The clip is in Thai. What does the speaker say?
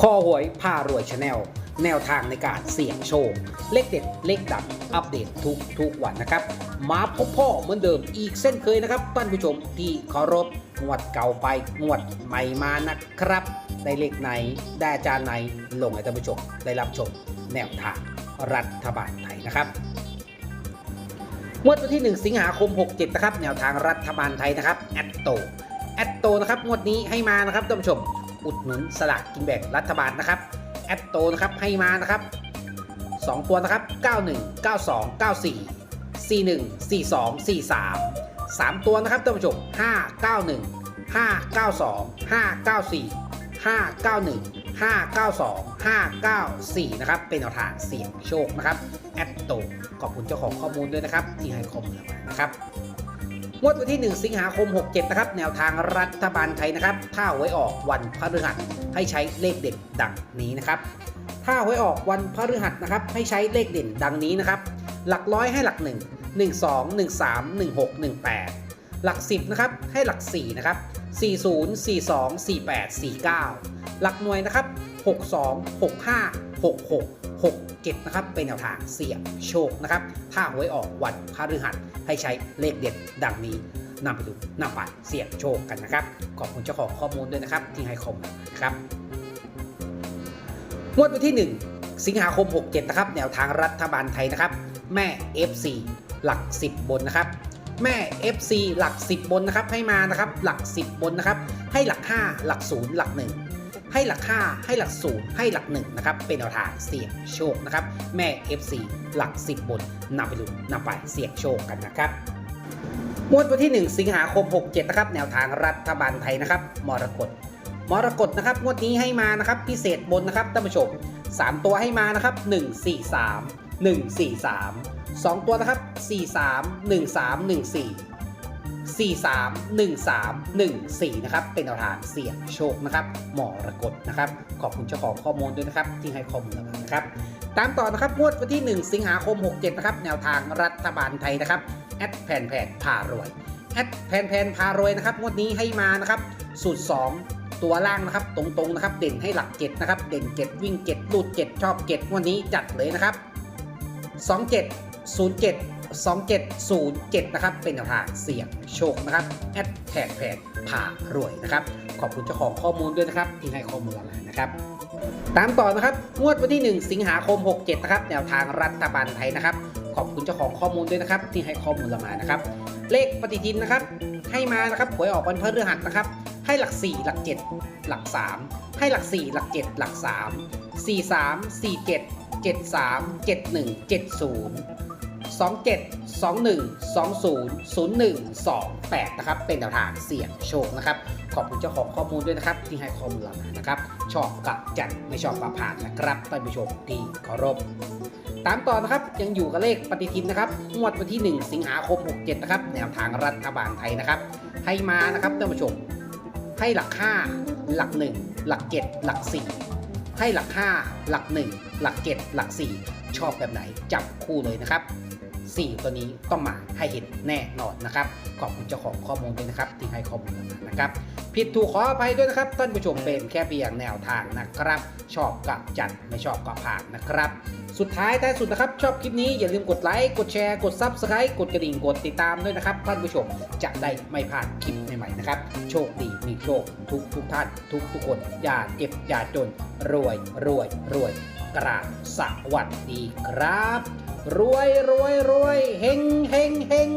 คอหวยผ้ารวยชาแนลแนวทางในการเสี่ยงโชค เลขเด็ด เลขดับอัปเดตทุกทุกวันนะครับ มาพบพ่อเหมือนเดิมอีกเส้นเคยนะครับท่านผู้ชมที่เคารพงวดเก่าไปงวดใหม่มานะครับ ได้เลขไหน ได้อาจารย์ไหน ลงให้ท่านผู้ชมได้รับชมแนวทางรัฐบาลไทยนะครับงวดวันที่ 1 สิงหาคม 67 นะครับ แนวทางรัฐบาลไทยนะครับแอตโตแอตโตนะครับงวดนี้ให้มานะครับท่านผู้ชม อุดหนุนสลากกินแบ่งรัฐบาลนะครับแอตโตนะครับให้มานะครับ 2 ตัวนะครับ 91 92 94 41 42 43 3 ตัวนะครับท่านผู้ชม 591 592 594 591 592 594 นะครับ เป็นแนวทางเสี่ยงโชคนะครับ แอตโตขอบคุณเจ้าของข้อมูลด้วยนะครับ ที่ให้ข้อมูลมานะครับ งวดวันที่ 1 สิงหาคม 67 นะครับ แนวทางรัฐบาลไทยนะครับ ถ้าหวยออกวันพฤหัสให้ใช้เลขเด่นดังนี้นะครับ ถ้าหวยออกวันพฤหัสนะครับ ให้ใช้เลขเด่นดังนี้นะครับ หลักร้อยให้หลัก 1 1 2 1 3 1 6 1 8 หลัก 10 นะครับ ให้หลัก 4 นะครับ 40 42 48 49 หลักหน่วยนะครับ 62 65 66 67 นะครับ เป็นแนวทางเสี่ยงโชคนะครับ ถ้าหวยออกวันพฤหัส ให้ใช้เลขเด็ดดังนี้นำไปดูนำไปเสี่ยงโชคกันนะครับ ขอบคุณเจ้าของข้อมูลด้วยนะครับ ที่ให้ข้อมูลนะครับงวดวันที่ 1 สิงหาคม 67 นะครับ แนวทางรัฐบาลไทยนะครับ แม่ FC หลัก 10 บนนะครับ แม่ FC หลัก 10 บนนะครับ ให้มานะครับ หลัก 10 บนนะครับ ให้หลัก 5 หลัก 0 หลัก 1 ให้หลัก5ให้หลัก0ให้หลัก1นะครับเป็นแนวทางเสี่ยงโชคนะครับแม่ FC หลัก 10 บนนำไปลุ้นนำไปเสี่ยงโชคกันนะครับงวดวันที่ 1 สิงหาคม 67 นะครับ แนวทางรัฐบาลไทยนะครับมรกตมรกตนะครับงวดนี้ให้มานะครับพิเศษบนนะครับท่านผู้ชม 3 ตัวให้มานะครับ 1 4 3 1 4 3 2 ตัวนะครับ 4 3 1 3 1 4 4 3 1 3 1 4 นะครับ เป็นแนวทางเสี่ยงโชคนะครับ หมอรกตนะครับ ขอบคุณเจ้าของข้อมูลด้วยนะครับ ที่ให้ข้อมูลมานะครับ ตามต่อนะครับงวดวันที่ 1 สิงหาคม 67 นะครับ แนวทางรัฐบาลไทยนะครับ แอดแผ่นแผ่นพารวย แอดแผ่นแผ่นพารวยนะครับ งวดนี้ให้มานะครับ สูตร 2ตัวล่างนะครับตรงๆนะครับเด่นให้หลัก7นะครับเด่น 7 วิ่ง 7 ลูด 7 ชอบ 7 วันนี้จัดเลยนะครับ 27 07 2707 นะครับ เป็นแนวทางเสี่ยงโชคนะครับแอดแผกแผกผ่ารวยนะครับ ขอบคุณเจ้าของข้อมูลด้วยนะครับที่ให้ข้อมูลมานะครับตามต่อนะครับงวดวันที่ 1 สิงหาคม 67 นะครับ แนวทางรัฐบาลไทยนะครับ ขอบคุณเจ้าของข้อมูลด้วยนะครับ ที่ให้ข้อมูลเรามานะครับ เลขปฏิทินนะครับ ให้มานะครับหวยออกวันพฤหัสนะครับ ให้หลัก 4 หลัก 7 หลัก 3 ให้หลัก 4 หลัก 7 หลัก 3 4 3 4 7 7 3 7 1 7 0 27 21 20 01 28 นะครับ เป็นแนวทางเสี่ยงโชคนะครับ ขอบคุณเจ้าของข้อมูลด้วยนะครับ ที่ให้ข้อมูลเรามานะครับ ชอบกับจัดไม่ชอบกับผ่านนะครับท่านผู้ชมที่เคารพตามต่อนะครับยังอยู่กับเลขปฏิทินนะครับงวดวันที่ 1 สิงหาคม 67 นะครับ แนวทางรัฐบาลไทยนะครับ ให้มานะครับท่านผู้ชม ให้หลัก 5 หลัก 1 หลัก 7 หลัก 4 ให้หลัก 5 หลัก 1 หลัก 7 หลัก 4 ชอบแบบไหนจับคู่เลยนะครับ 4 ตัวนี้ต้องมาให้เห็นแน่นอนนะครับ ขอบคุณเจ้าของข้อมูลด้วยนะครับที่ให้ข้อมูลนะครับ ผิดถูกขออภัยด้วยนะครับท่านผู้ชมเป็นแค่เพียงแนวทางนะครับ ชอบกับจัดไม่ชอบก็ผ่านนะครับสุดท้ายท้ายสุดนะครับ ชอบคลิปนี้อย่าลืมกดไลค์กดแชร์กด Subscribe กดกระดิ่งกดติดตามด้วยนะครับท่านผู้ชมจะได้ไม่พลาดคลิปใหม่ๆนะครับ โชคดีมีโชคทุกทุกท่าน ทุกทุกคน อย่าเจ็บอย่าจน รวยรวยรวยกราบสวัสดีครับ รวยรวยรวยเฮงเฮงเฮง